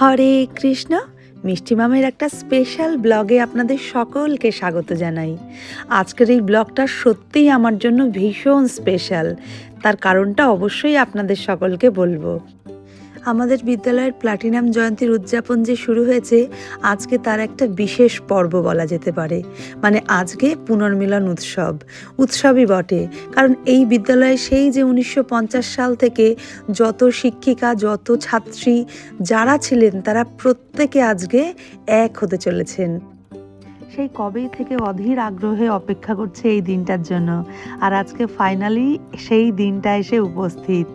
হরে কৃষ্ণ, মিষ্টি মামের একটা স্পেশাল ব্লগে আপনাদের সকলকে স্বাগত জানাই। আজকের এই ব্লগটা সত্যিই আমার জন্য ভীষণ স্পেশাল তার কারণটা অবশ্যই আপনাদের সকলকে বলব। আমাদের বিদ্যালয়ের প্লাটিনাম জয়ন্তীর উদযাপন যে শুরু হয়েছে, আজকে তার একটা বিশেষ পর্ব বলা যেতে পারে। মানে আজকে পুনর্মিলন উৎসব। উৎসবই বটে। কারণ এই বিদ্যালয়ে সেই যে উনিশশো পঞ্চাশ সাল থেকে যত শিক্ষিকা, যত ছাত্রী যারা ছিলেন, তারা প্রত্যেকে আজকে এক হতে চলেছেন। সেই কবেই থেকে অধীর আগ্রহে অপেক্ষা করছে এই দিনটার জন্য। আর আজকে ফাইনালি সেই দিনটা এসে উপস্থিত।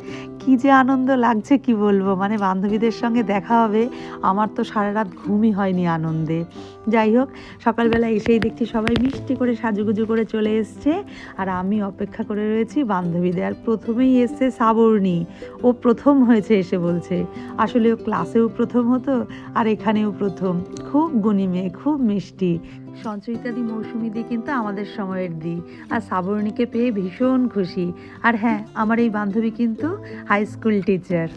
কি যে আনন্দ লাগছে কি বলব? মানে বান্ধবীদের সঙ্গে দেখা হবে, আমার তো সারা রাত ঘুমই হয়নি আনন্দে। যাই হোক, সকালবেলা এসেই দেখছি সবাই মিষ্টি করে সাজুগুজু করে চলে এসছে, আর আমি অপেক্ষা করে রয়েছি বান্ধবীদের। আর প্রথমেই এসছে সাবর্ণী। ও প্রথম হয়েছে এসে বলছে। আসলে ও ক্লাসেও প্রথম হতো, আর এখানেও প্রথম। খুব গুণী মেয়ে, খুব মিষ্টি। সঞ্চয়িতাদি মৌসুমি দি কিন্তু আমাদের সময়ের দি আর সাবর্ণীকে পেয়ে ভীষণ খুশি। আর হ্যাঁ আমার এই বান্ধবী কিন্তু হাই স্কুল টিচার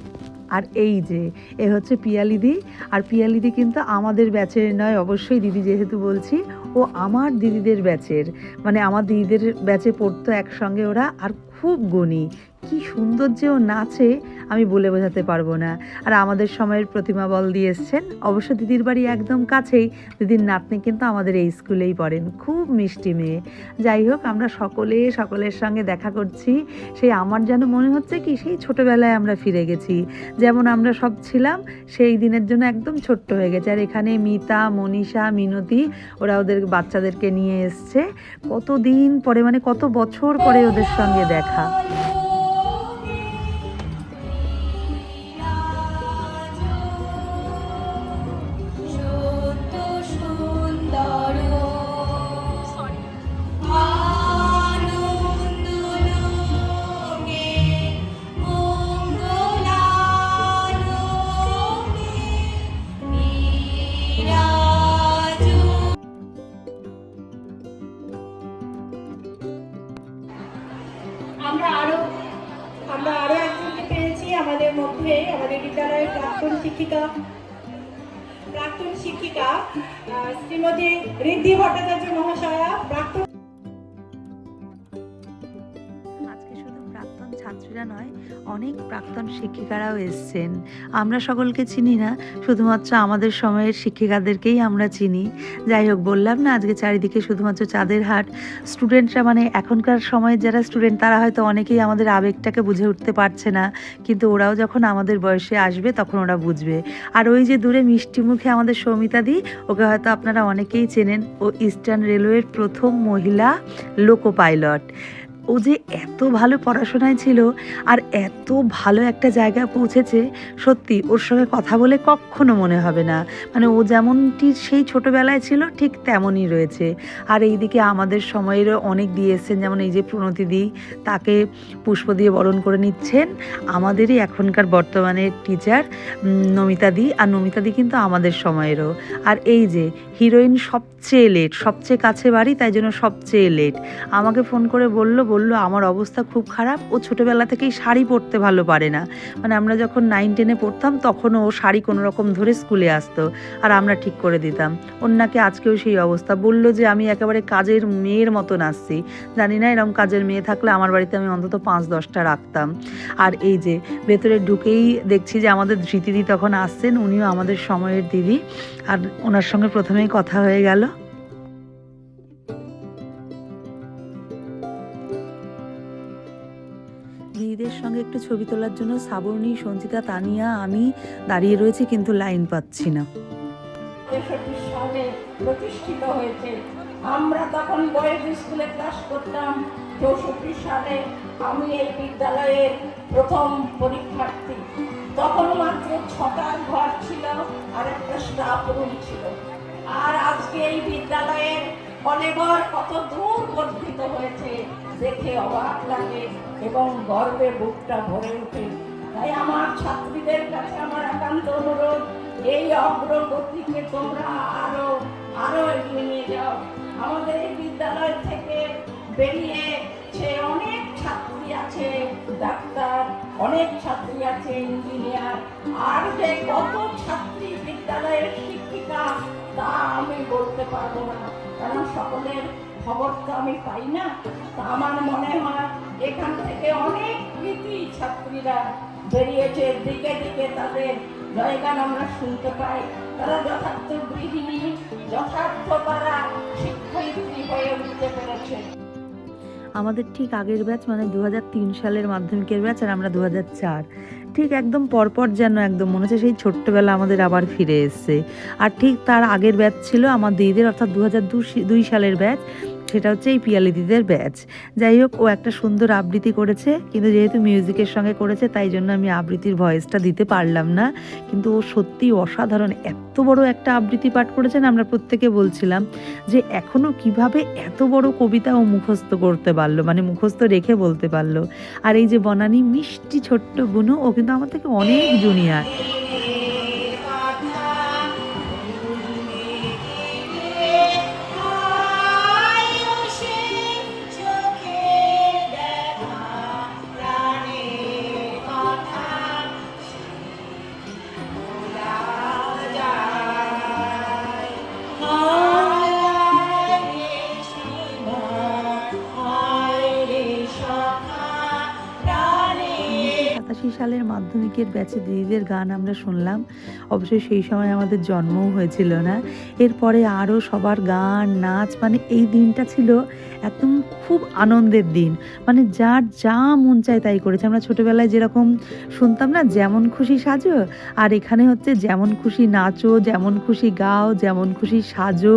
আর এই যে, এ হচ্ছে পিয়ালিদি আর পিয়ালিদি কিন্তু আমাদের ব্যাচের নয়, অবশ্যই দিদি যেহেতু বলছি, ও আমার দিদিদের ব্যাচের মানে আমার দিদিদের ব্যাচে পড়তো একসঙ্গে ওরা, আর খুব গুণী। কি সুন্দর যে ও নাচে আমি বলে বোঝাতে পারব না। আর আমাদের সময়ের প্রতিমা বল দিয়ে এসছেন। অবশ্য দিদির বাড়ি একদম কাছেই। দিদির নাতনি কিন্তু আমাদের এই স্কুলেই পড়েন। খুব মিষ্টি মেয়ে। যাই হোক, আমরা সকলে সকলের সঙ্গে দেখা করছি। সেই আমার যেন মনে হচ্ছে কি, সেই ছোটোবেলায় আমরা ফিরে গেছি। যেমন আমরা সব ছিলাম, সেই দিনের জন্য একদম ছোট্ট হয়ে গেছে। আর এখানে মিতা, মনীষা, মিনতি, ওরা ওদের বাচ্চাদেরকে নিয়ে এসছে। কতদিন পরে মানে কত বছর পরে ওদের সঙ্গে দেখা। শিক্ষিকা প্রাক্তন শিক্ষিকা শ্রীমতী ঋদ্ধি ভট্টাচার্য মহাশয়া প্রাক্তন অনেক প্রাক্তন শিক্ষিকারাও এসছেন। আমরা সকলকে চিনি না, শুধুমাত্র আমাদের সময়ের শিক্ষিকাদেরকেই আমরা চিনি। যাই হোক, বললাম না আজকে চারিদিকে শুধুমাত্র চাঁদের হাট। স্টুডেন্টরা মানে এখনকার সময়ের যারা স্টুডেন্ট, তারা হয়তো অনেকেই আমাদের আবেগটাকে বুঝে উঠতে পারছে না। কিন্তু ওরাও যখন আমাদের বয়সে আসবে, তখন ওরা বুঝবে। আর ওই যে দূরে মিষ্টি মুখে আমাদের সৌমিতা দি, ওকে হয়তো আপনারা অনেকেই চেনেন, ও ইস্টার্ন রেলওয়ের প্রথম মহিলা লোকো পাইলট। ও যে এত ভালো পড়াশোনায় ছিল আর এত ভালো একটা জায়গায় পৌঁছেছে, সত্যি ওর সঙ্গে কথা বলে কখনো মনে হবে না। মানে ও যেমনটি সেই ছোটোবেলায় ছিল, ঠিক তেমনই রয়েছে। আর এইদিকে আমাদের সময়েরও অনেক দিয়ে এসছেন, যেমন এই যে প্রণতিদি তাকে পুষ্প দিয়ে বরণ করে নিচ্ছেন আমাদেরই এখনকার বর্তমানে টিচার নমিতাদি আর নমিতাদি কিন্তু আমাদের সময়েরও। আর এই যে হিরোইন সবচেয়ে লেট সবচেয়ে কাছে বাড়ি, তাই জন্য সবচেয়ে লেট আমাকে ফোন করে বলল বলল, আমার অবস্থা খুব খারাপ। ও ছোটোবেলা থেকেই শাড়ি পরতে ভালো পারে না। মানে আমরা যখন নাইন টেনে পড়তাম তখনও ও শাড়ি কোনো রকম ধরে স্কুলে আসতো, আর আমরা ঠিক করে দিতাম। নাকি আজকেও সেই অবস্থা। বলল যে, আমি একেবারে কাজের মেয়ের মতন আসছি। জানি না এরকম কাজের মেয়ে থাকলে আমার বাড়িতে আমি অন্তত পাঁচ, দশটা রাখতাম। আর এই যে, ভেতরে ঢুকেই দেখছি যে, আমাদের ধৃতিদি তখন আসছেন। উনিও আমাদের সময়ের দিদি। আর ওনার সঙ্গে প্রথমেই কথা হয়ে গেল। দিদিদের সঙ্গে একটু ছবি তোলার জন্য সাবর্ণী সঞ্চিতা তানিয়া, আমি দাঁড়িয়ে রয়েছি, কিন্তু লাইন পাচ্ছি না। প্রতিষ্ঠিত হয়েছে। আমরা তখন বয়েজ স্কুলে ক্লাস করতাম। চৌষট্টি সালে আমি এই বিদ্যালয়ের প্রথম পরীক্ষার্থী। তখন মাত্র ছটা ঘর ছিল আর একটা স্টাফ রুম ছিল। আর আজকে এই বিদ্যালয়ের কলেবর কত দূর বর্ধিত হয়েছে, দেখে অবাক লাগে এবং গর্বে বুকটা ভরে ওঠে। তাই আমার ছাত্রীদের কাছে আমার একান্ত অনুরোধ, এই অগ্রগতিকে তোমরা আরও আরও এগিয়ে নিয়ে যাও। আমাদের এই বিদ্যালয় থেকে বেরিয়ে সে অনেক ছাত্রী আছে, ডাক্তার, অনেক ছাত্রী আছে, ইঞ্জিনিয়ার, আর যে কত ছাত্রী বিদ্যালয়ের শিক্ষিকা বলতে পারব না। কারণ সকলের খবর তো আমি পাই না। তা আমার মনে হয় এখান থেকে অনেক কৃতি ছাত্রীরা বেরিয়েছে। দিকে দিকে তাদের জয়গান আমরা শুনতে পাই। তারা যথার্থ গৃহিণী, যথার্থ তারা শিক্ষয়িত্রী হয়ে উঠতে পেরেছে। আমাদের ঠিক আগের ব্যাচ মানে দু হাজার তিন সালের মাধ্যমিকের ব্যাচ আর আমরা দু হাজার চার। ঠিক একদম পরপর যেন একদম মনে হচ্ছে সেই ছোট্টবেলা আমাদের আবার ফিরে এসছে। আর ঠিক তার আগের ব্যাচ ছিল আমার দিদিদের, অর্থাৎ দু দুই সালের ব্যাচ সেটা হচ্ছে এই পিয়ালি দিদিদের ব্যাচ। যাই হোক, ও একটা সুন্দর আবৃত্তি করেছে, কিন্তু যেহেতু মিউজিকের সঙ্গে করেছে, তাই জন্য আমি আবৃত্তির ভয়েসটা দিতে পারলাম না। কিন্তু ও সত্যি অসাধারণ, এত বড় একটা আবৃত্তি পাঠ করেছেন, আমরা প্রত্যেকে বলছিলাম যে এখনও কীভাবে এত বড় কবিতা ও মুখস্থ করতে পারল মানে মুখস্থ রেখে বলতে পারল। আর এই যে বনানি মিষ্টি ছোট্ট বুনু, ও কিন্তু আমার থেকে অনেক জুনিয়র। সাতাশি সালের মাধ্যমিকের ব্যাচে দিদিদের গান আমরা শুনলাম। অবশ্যই সেই সময় আমাদের জন্মও হয়েছিল না। এরপরে আরও সবার গান, নাচ মানে এই দিনটা ছিল একদম খুব আনন্দের দিন। মানে যার যা মন চায় তাই করেছে। আমরা ছোটোবেলায় যেরকম শুনতাম না, যেমন খুশি সাজো, আর এখানে হচ্ছে যেমন খুশি নাচো, যেমন খুশি গাও, যেমন খুশি সাজো,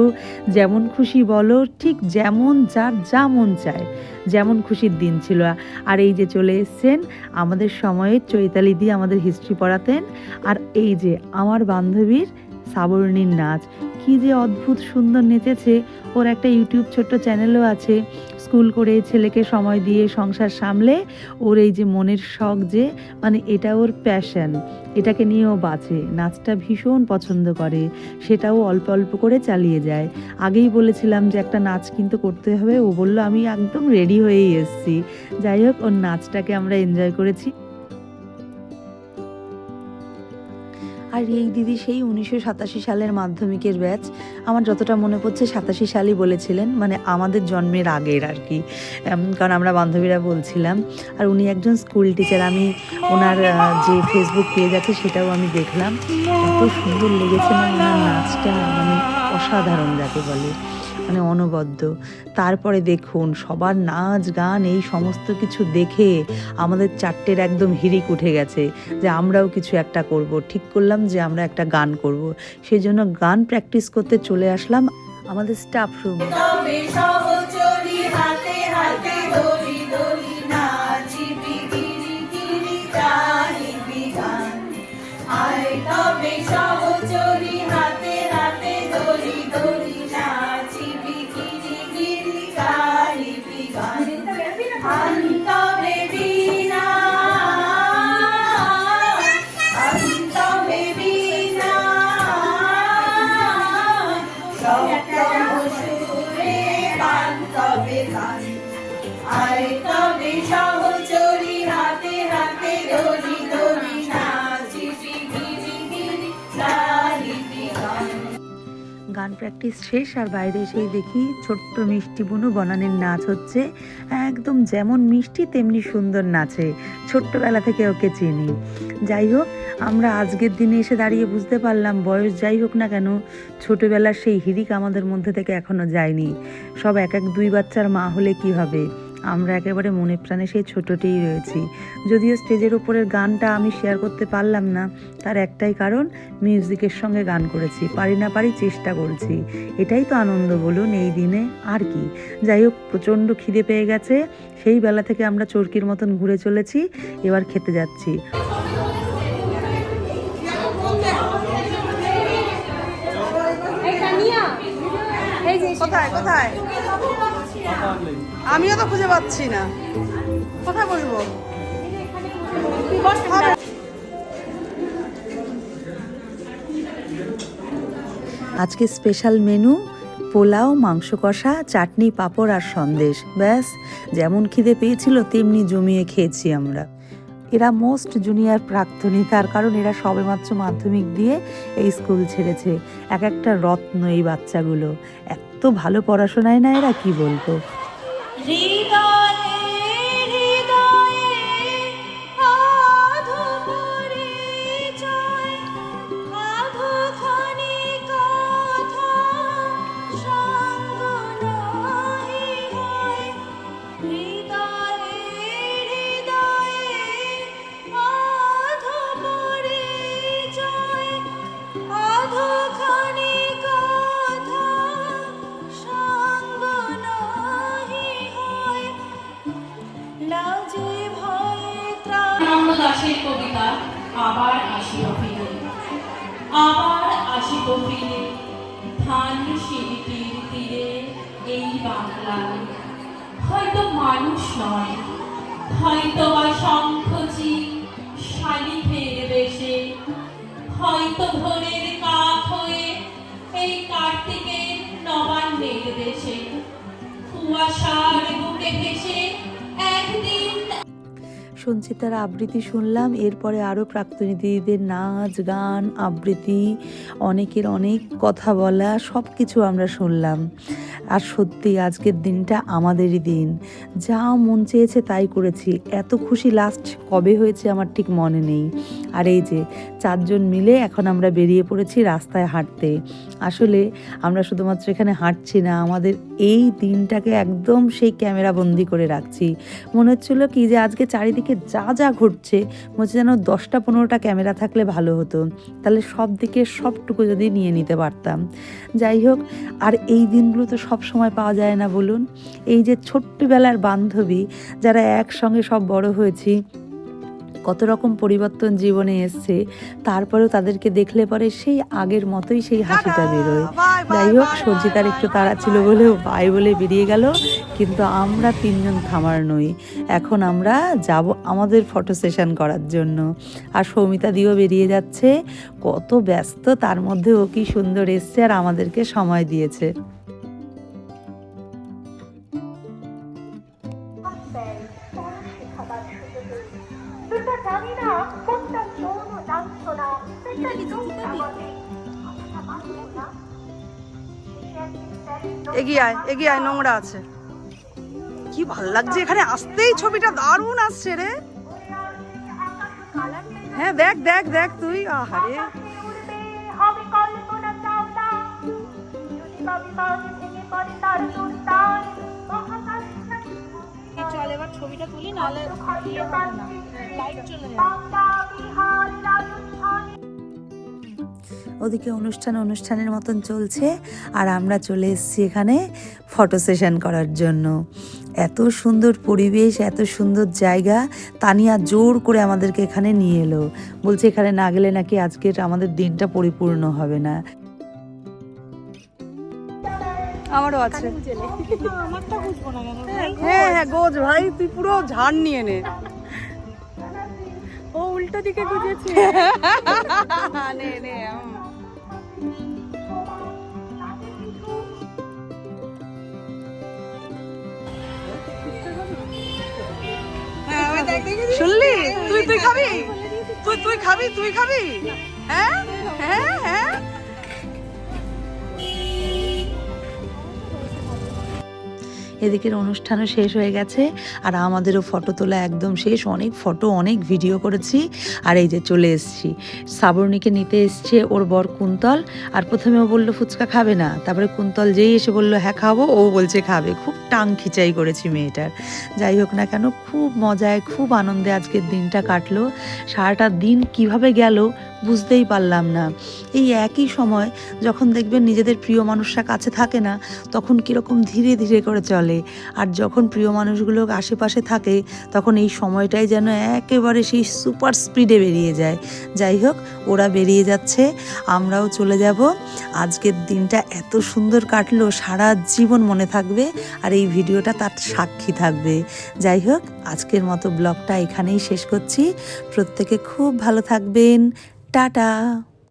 যেমন খুশি বলো, ঠিক যেমন যার যা মন চায়, যেমন খুশির দিন ছিল। আর এই যে চলে এসছেন আমাদের সময়ে চৈতালি দিয়ে আমাদের হিস্ট্রি পড়াতেন। আর এই যে আমার বান্ধবীর সাবর্ণীর নাচ, কি যে অদ্ভুত সুন্দর নেচেছে। ওর একটা ইউটিউব ছোট্ট চ্যানেলও আছে, স্কুল করে ছেলেকে সময় দিয়ে সংসার সামলে। ওর এই যে মনের শখ যে মানে এটা ওর প্যাশন এটাকে নিয়েও বাঁচে। নাচটা ভীষণ পছন্দ করে, সেটাও অল্প অল্প করে চালিয়ে যায়। আগেই বলেছিলাম যে একটা নাচ কিন্তু করতে হবে। ও বলল, আমি একদম রেডি হয়েই এসেছি। যাই হোক, ওর নাচটাকে আমরা এনজয় করেছি। আর এই দিদি সেই উনিশশো সাতাশি সালের মাধ্যমিকের ব্যাচ। আমার যতটা মনে পড়ছে সাতাশি সালই বলেছিলেন মানে আমাদের জন্মের আগের আর কি। কারণ আমরা বান্ধবীরা বলছিলাম। আর উনি একজন স্কুল টিচার, আমি ওনার যে ফেসবুক পেজ আছে সেটাও আমি দেখলাম। এত সুন্দর লেগেছে না, ওনার নাচটা মানে অসাধারণ যাকে বলে। মানে অনবদ্য। তারপরে দেখুন, সবার নাচ, গান এই সমস্ত কিছু দেখে আমাদের চারটের একদম হিরিক উঠে গেছে যে আমরাও কিছু একটা করব। ঠিক করলাম যে আমরা একটা গান করব। সেই জন্য গান প্র্যাকটিস করতে চলে আসলাম আমাদের স্টাফ রুম। তবে গান প্র্যাকটিস শেষ আর বাইরে এসেই দেখি ছোট্ট মিষ্টি বুনু বনানের নাচ হচ্ছে। একদম যেমন মিষ্টি, তেমনি সুন্দর নাচে। ছোট্টবেলা থেকে ওকে চিনি। যাই হোক, আমরা আজকের দিনে এসে দাঁড়িয়ে বুঝতে পারলাম, বয়স যাই হোক না কেন, ছোটবেলার সেই হিরিক আমাদের মধ্যে থেকে এখনও যায়নি। সব এক এক দুই বাচ্চার মা হলে কি হবে? আমরা একেবারে মনে প্রাণে সেই ছোটতেই রয়েছি। যদিও স্টেজের ওপরের গানটা আমি শেয়ার করতে পারলাম না তার একটাই কারণ মিউজিকের সঙ্গে গান করেছি পারি না পারি চেষ্টা করছি। এটাই তো আনন্দ বলুন এই দিনে আর কি। যাই হোক প্রচণ্ড খিদে পেয়ে গেছে সেই বেলা থেকে আমরা চরকির মতন ঘুরে চলেছি এবার খেতে যাচ্ছি। কোথায় কোথায়? আমিও তো খুঁজে পাচ্ছি না। কোথায় বসবো আজকে স্পেশাল মেনু, পোলাও, মাংস কষা, চাটনি, পাঁপড় আর সন্দেশ। ব্যাস, যেমন খিদে পেয়েছিল, তেমনি জমিয়ে খেয়েছি আমরা। এরা মোস্ট জুনিয়র প্রাক্তনী, তার কারণ এরা সবেমাত্র মাধ্যমিক দিয়ে এই স্কুল ছেড়েছে। এক একটা রত্ন এই বাচ্চাগুলো। এত ভালো পড়াশোনায় না এরা, কি বলব? দাসের কবিতা আবার আসিব ফিরে। আবার আসিব ফিরে ধান সিঁড়িটির তীরে এই বাংলায় হয়তো মানুষ নয়, হয়তো বা শঙ্খচি শালিখের বেশে। হয়তো ভোরের কাক হয়ে এই কার্তিকের নবান্নের দেশে। কুয়াশার বুকে ভেসে একদিন সঞ্চিতার আবৃত্তি শুনলাম, এরপরে আরও প্রাক্তনী দিদিদের নাচ, গান, আবৃত্তি, অনেকের অনেক কথা বলা সব কিছু আমরা শুনলাম। আর সত্যি আজকের দিনটা আমাদেরই দিন। যা মন চেয়েছে তাই করেছি। এত খুশি লাস্ট কবে হয়েছে আমার ঠিক মনে নেই। আর এই যে, চারজন মিলে এখন আমরা বেরিয়ে পড়েছি রাস্তায় হাঁটতে। আসলে আমরা শুধুমাত্র এখানে হাঁটছি না, আমাদের এই দিনটাকে একদম সেই ক্যামেরা বন্দি করে রাখছি। মনে হচ্ছিল কি যে আজকে চারিদিকে যা যা ঘটছে হচ্ছে যেন দশটা পনেরোটা ক্যামেরা থাকলে ভালো হতো। তাহলে সব দিকে সবটুকু যদি নিয়ে নিতে পারতাম। যাই হোক, আর এই দিনগুলো তো সব সময় পাওয়া যায় না বলুন। এই যে ছোট্টবেলার বান্ধবী যারা একসঙ্গে সব বড় হয়েছি কত রকম পরিবর্তন জীবনে এসছে তারপরেও তাদেরকে দেখলে পরে সেই আগের মতোই সেই হাসিটা বেরোয়। যাই হোক সজ্জিতার একটু তাড়া ছিল বলেও বাই বলে বেরিয়ে গেল কিন্তু আমরা তিনজন থামার নই। এখন আমরা যাব আমাদের ফটো সেশন করার জন্য। আর সৌমিতা দিও বেরিয়ে যাচ্ছে কত ব্যস্ত তার মধ্যে ও কি সুন্দর এসছে আর আমাদেরকে সময় দিয়েছে। জানি না কোনটা যৌন এগিয়ে আয় এগিয়ে আয় নোংরা আছে। কি ভালো লাগছে এখানে আসতেই ছবিটা দারুণ আসছে রে। হ্যাঁ দেখ দেখ দেখ তুই আহারে। চল এবার ছবিটা তুলি নাহলে ওদিকে অনুষ্ঠান অনুষ্ঠানের মতন চলছে আর আমরা চলে এসেছি এখানে ফটো সেশন করার জন্য। এত সুন্দর পরিবেশ এত সুন্দর জায়গা। তানিয়া জোর করে আমাদেরকে এখানে নিয়ে এলো। বলছে এখানে না গেলে নাকি আজকের আমাদের দিনটা পরিপূর্ণ হবে না। আমারও আছে। হ্যাঁ হ্যাঁ গোজ ভাই তুই পুরো ঝাড় নিয়ে নে। উল্টো দিকে গুজেছে। নে নে শুনলি? তুই তুই খাবি? তুই তুই খাবি তুই খাবি? হ্যাঁ হ্যাঁ? হ্যাঁ? এদিকের অনুষ্ঠানও শেষ হয়ে গেছে আর আমাদেরও ফটো তোলা একদম শেষ। অনেক ফটো, অনেক ভিডিও করেছি আর এই যে চলে এসেছি। সাবর্ণীকে নিতে এসছে ওর বর কুন্তল আর প্রথমে ও বলল, ফুচকা খাবে না। তারপরে কুন্তল যেই এসে বলল হ্যাঁ খাব। ও বলছে, খাবে। খুব টাং খিচাই করেছি মেয়েটার। যাই হোক না কেন, খুব মজায়, খুব আনন্দে আজকের দিনটা কাটলো। সারাটা দিন কীভাবে গেল বুঝতেই পারলাম না। এই একই সময় যখন দেখবেন নিজেদের প্রিয় মানুষরা কাছে থাকে না, তখন কীরকম ধীরে ধীরে করে চলে। আর যখন প্রিয় মানুষগুলো আশেপাশে থাকে, তখন এই সময়টাই যেন একেবারে সেই সুপার স্পিডে বেরিয়ে যায়। যাই হোক, ওরা বেরিয়ে যাচ্ছে, আমরাও চলে যাব। আজকের দিনটা এত সুন্দর কাটলো, সারা জীবন মনে থাকবে আর এই ভিডিওটা তার সাক্ষী থাকবে। যাই হোক, আজকের মতো ব্লগটা এখানেই শেষ করছি। প্রত্যেকে খুব ভালো থাকবেন। টাটা।